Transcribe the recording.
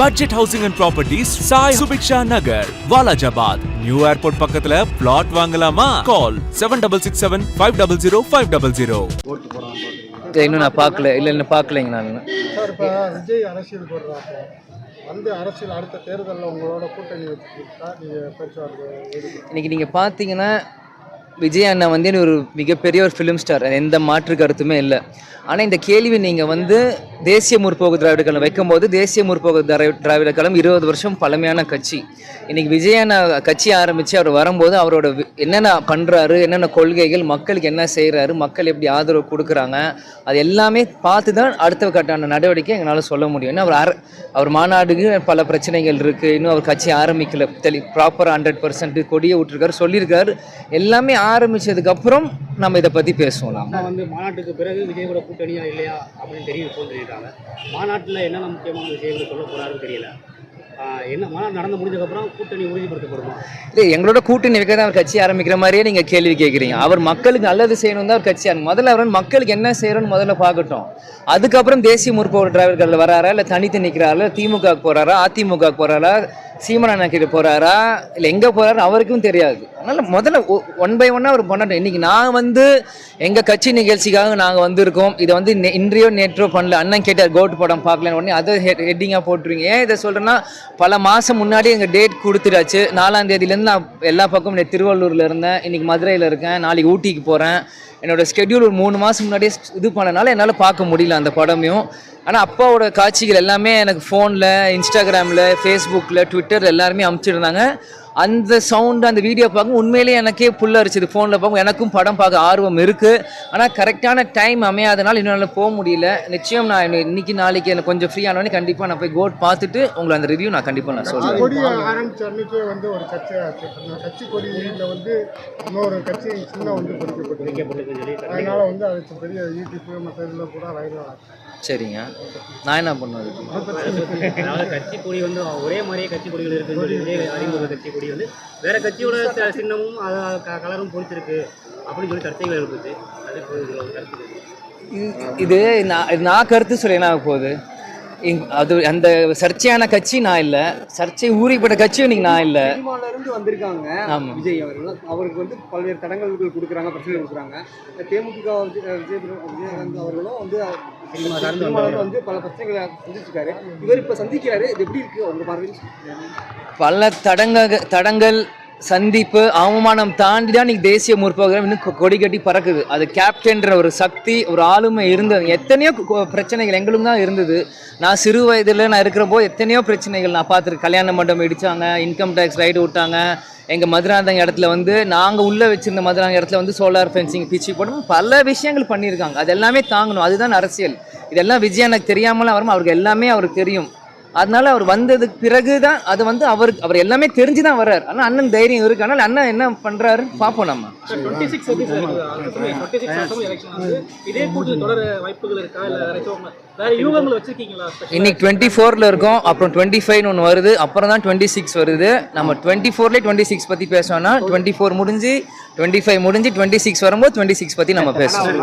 Budget housing and properties Sai Subiksha Nagar Walajabad new airport பக்கத்துல flat வாங்கலாமா? Call seven double six seven five double zero five double zero இன்னும் நான் பார்க்கல. இல்லை இன்னும் பார்க்கலைங்க நான். சார் இப்போ விஜய் அரசியல் போடுறாங்க வந்து அரசியல் அடுத்த தேர்தலில் உங்களோட கூட்டணி வச்சுக்கிட்டா நீங்கள் பேச்சுவார்த்தை ஈடுபடுங்க இன்னைக்கு நீங்கள் பார்த்தீங்கன்னா விஜய் அண்ணா வந்து ஒரு மிகப்பெரிய ஒரு ஃபிலிம் ஸ்டார் எந்த மாற்று கருத்துமே இல்லை. ஆனால் இந்த கேள்வி நீங்கள் வந்து தேசிய முற்போக்கு திராவிட கழகம் வைக்கும்போது தேசிய முற்போக்கு திராவி- திராவிட கழகம் இருபது வருஷம் பழமையான கட்சி. இன்றைக்கி விஜய் அண்ணா கட்சி ஆரம்பித்து அவர் வரும்போது அவரோட என்னென்ன பண்ணுறாரு என்னென்ன கொள்கைகள் மக்களுக்கு என்ன செய்கிறாரு மக்கள் எப்படி ஆதரவு கொடுக்குறாங்க அது எல்லாமே பார்த்து தான் அடுத்த கட்டான நடவடிக்கை எங்களால் சொல்ல முடியும். ஏன்னா அவர் அர அவர் மாநாடுக்கு பல பிரச்சனைகள் இருக்குது இன்னும் அவர் கட்சி ஆரம்பிக்கல. தெளி ப்ராப்பராக ஹண்ட்ரட் பர்சன்ட் கொடியை விட்டுருக்காரு சொல்லியிருக்காரு. எல்லாமே ஆரம்பிச்சதுக்கப்புறம் நம்ம இதை பற்றி பேசுவோம். நாம் அண்ணா வந்து மாநாட்டுக்கு பிறகு விஜய் கூட கூட்டணியா இல்லையா அப்படின்னு தெரியும் சொல்லியிருக்காங்க மாநாட்டில் என்னென்ன முக்கியமான விஷயங்கள் சொல்ல போறாருன்னு தெரியல. என்ன இல்லை எங்களோட கூட்டணி வைக்க தான் கட்சி ஆரம்பிக்கிற மாதிரியே நீங்கள் கேள்வி கேட்குறீங்க அவர் மக்களுக்கு நல்லது செய்யணும் தான் அவர் கட்சி முதல்ல அவர் மக்களுக்கு என்ன செய்யணும்னு முதல்ல பார்க்கட்டும். அதுக்கப்புறம் தேசிய முற்போக்கு டிரைவர்கள் வராரா இல்லை தனித்து நிற்கிறாரா திமுக போகிறாரா அதிமுக போகிறாரா சீமனா கிட்ட போகிறாரா இல்லை எங்கே போகிறாரு அவருக்கும் தெரியாது. அதனால் முதல்ல ஒன் பை ஒன்னாக அவர் பண்ணட்டும் இன்றைக்கி நான் வந்து எங்கள் கட்சி நிகழ்ச்சிக்காக நாங்கள் வந்திருக்கோம். இதை வந்து இன்றையோ நேற்றோ பண்ணல. அண்ணன் கேட்டார் கோட் படம் பார்க்கலன்னு உடனே அதை ஹெட்டிங்காக போட்டுருவீங்க. ஏன் இதை சொல்கிறேன்னா பல மாதம் முன்னாடி எங்கள் டேட் கொடுத்துட்டாச்சு. நாலாம் தேதியிலேருந்து நான் எல்லா பக்கமும் நான் திருவள்ளூரில் இருந்தேன். இன்றைக்கி மதுரையில் இருக்கேன். நாளைக்கு ஊட்டிக்கு போகிறேன் என்னோட ஸ்கெடியூல் ஒரு மூணு மாதம் முன்னாடியே இது பண்ணனால என்னால் பார்க்க முடியல அந்த படமையும். ஆனால் அப்பாவோட காட்சிகள் எல்லாமே எனக்கு ஃபோனில் இன்ஸ்டாகிராமில் ஃபேஸ்புக்கில் ட்விட்டர் எல்லாருமே அமுச்சிருந்தாங்க. அந்த சவுண்டு அந்த வீடியோ பார்க்கும் உண்மையிலேயே எனக்கே புல்ல அரிச்சிது ஃபோனில் பார்க்கும். எனக்கும் படம் பார்க்க ஆர்வம் இருக்குது ஆனால் கரெக்டான டைம் அமையாதனால இன்னும் என்னால் போக முடியல. நிச்சயம் நான் இன்னைக்கு நாளைக்கு எனக்கு கொஞ்சம் ஃப்ரீ ஆனவனே கண்டிப்பாக நான் போய் கோட் பார்த்துட்டு உங்களை அந்த ரிவ்யூ நான் கண்டிப்பாக நான் சொல்கிறேன் ஆரம்பிச்ச அன்னைக்கே வந்து ஒரு சர்ச்சையாச்சு கட்சி கொடியில் வந்து இன்னொரு கட்சி சின்ன வந்து அதனால வந்து அது பெரிய யூடியூப் மற்ற இதில் கூட வைரல் சரிங்க. நான் என்ன பண்ணுவது அதாவது கட்சி கொடி வந்து ஒரே மாதிரியே கட்சி கொடிகள் இருக்குன்னு சொல்லி அறிமுக கட்சி கொடி வந்து வேற கட்சியோட சின்னமும் கலரும் பொறிச்சிருக்கு அப்படின்னு சொல்லி சர்ச்சைகள் எழுப்புச்சு அதுக்கு. இது- நான் நான் கருத்து சொல்ல என்ன போகுது? அது அந்த சர்ச்சையான கட்சி நான் இல்லை. சர்ச்சை ஊறிப்பட்ட கட்சியும் இன்னைக்கு நான் இல்லை. சினிமால இருந்து வந்திருக்காங்க ஆமாம் விஜய் அவர்கள். அவருக்கு வந்து பல்வேறு தடங்கல்கள் கொடுக்குறாங்க பிரச்சனை கொடுக்குறாங்க. தேமுதிக விஜய் விஜய் விஜயகாந்த் அவர்களும் வந்து. வந்து பல பிரச்சனைகளை சந்திச்சிருக்காரு. இவர் இப்ப சந்திக்கிறாரு. இது எப்படி இருக்கு? உங்க பார்வையில்? பல தடங்க தடங்கள் சந்திப்பு அவமானம் தாண்டி தான் இன்னைக்கு தேசிய முற்போக்கு இன்னும் கொடி கட்டி பறக்குது. அது கேப்டன்ற ஒரு சக்தி ஒரு ஆளுமை இருந்தது எத்தனையோ பிரச்சனைகள் எங்களுக்கும் தான் இருந்தது. நான் சிறு வயதில் நான் இருக்கிறப்போ எத்தனையோ பிரச்சனைகள் நான் பார்த்துருக்கேன். கல்யாண மண்டபம் இடித்தாங்க இன்கம் டேக்ஸ் ரைடு விட்டாங்க. எங்கள் மதுராந்தங்க இடத்துல வந்து நாங்கள் உள்ளே வச்சுருந்த மதுராந்த இடத்துல வந்து சோலார் ஃபென்சிங் பிச்சு போடணும் பல விஷயங்கள் பண்ணியிருக்காங்க. அது எல்லாமே தாங்கணும். அதுதான் அரசியல். இதெல்லாம் விஜய் எனக்கு தெரியாமலாம் வரும்? அவருக்கு எல்லாமே அவருக்கு தெரியும். அதனால அவர் வந்ததுக்கு பிறகு தான் அது வந்து அவருக்கு அவர் எல்லாமே தெரிஞ்சு தான் வர்றாரு. ஆனால் அண்ணன் தைரியம் இருக்கு. ஆனால் அண்ணன் என்ன பண்றாரு பார்ப்போம் நம்ம. இன்னைக்கு டுவெண்ட்டி ஃபோரில் இருக்கோம். அப்புறம் டுவெண்ட்டி ஃபைவ்னு ஒன்று வருது. அப்புறம் தான் டுவெண்ட்டி சிக்ஸ் வருது. நம்ம டுவெண்ட்டி ஃபோர்லேயே டுவெண்ட்டி சிக்ஸ் பற்றி பேசணும்னா டுவெண்ட்டி ஃபோர் முடிஞ்சு டுவெண்ட்டி ஃபைவ் முடிஞ்சு டுவெண்ட்டி சிக்ஸ் வரும்போது டுவெண்ட்டி சிக்ஸ் பற்றி நம்ம பேசுவோம்